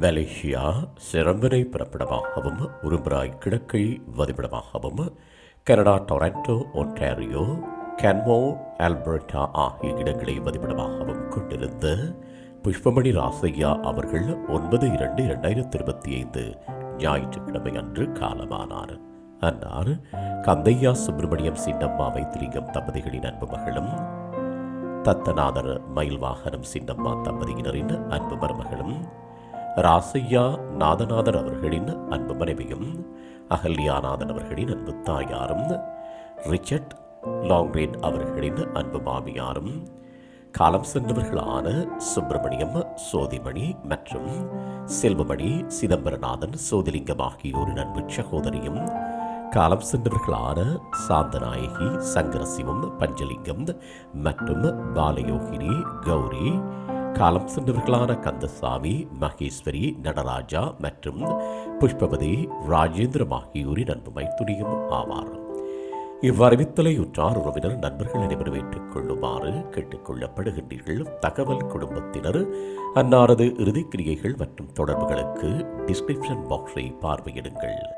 Malaysia சிறம்பனை பிறப்பிடமாகவும் உரும்பராய் கிழக்கை வதிப்பிடமாகவும் Canada Toronto Ontario Canmore Alberta ஆகிய இடங்களை வதிப்பிடமாகவும் கொண்டிருந்த புஷ்பமணி ராசையா அவர்கள் ஒன்பது இரண்டு இரண்டாயிரத்தி இருபத்தி ஐந்து ஞாயிற்றுக்கிழமை அன்று காலமானார். அன்னார் கந்தையா சுப்பிரமணியம் சின்னம்மா வைத்திலிங்கம் தம்பதிகளின் அன்பு மகளும் தத்தநாதர் மயில்வாகனம் சின்னம்மா தம்பதியினரின் அன்பு மருமகளும் ராசையா நாதநாதர் அவர்களின் அன்பு மனைவியும் அகல்யாநாதன் அவர்களின் அன்பு தாயாரும் ரிச்சர்ட் லாங்ரேன் அவர்களின் அன்பு மாமியாரும் காலம் சென்றவர்களான சுப்பிரமணியம் சோதிமணி மற்றும் செல்வமணி சிதம்பரநாதன் சோதிலிங்கம் ஆகியோரின் அன்பு சகோதரியும் காலம் சென்றவர்களான சாந்தநாயகி சங்கரசிவம் பஞ்சலிங்கம் மற்றும் பாலயோகினி கௌரி. காலம் சென்றவர்களான கந்தசாமி மகேஸ்வரி நடராஜா மற்றும் புஷ்பவதி ராஜேந்திரம் ஆகியோரின் அன்பு மைத்துனியும் ஆவார். இவ்வறிவித்தலை உற்றார் உறவினர் நண்பர்கள் அனைவரும் ஏற்றுக் கொள்ளுமாறு கேட்டுக்கொள்ளப்படுகின்றீர்கள் தகவல் குடும்பத்தினர் அன்னாரது இறுதிக்கிரியைகள் மற்றும் தொடர்புகளுக்கு டிஸ்கிரிப்ஷன் பாக்ஸை பார்வையிடுங்கள்.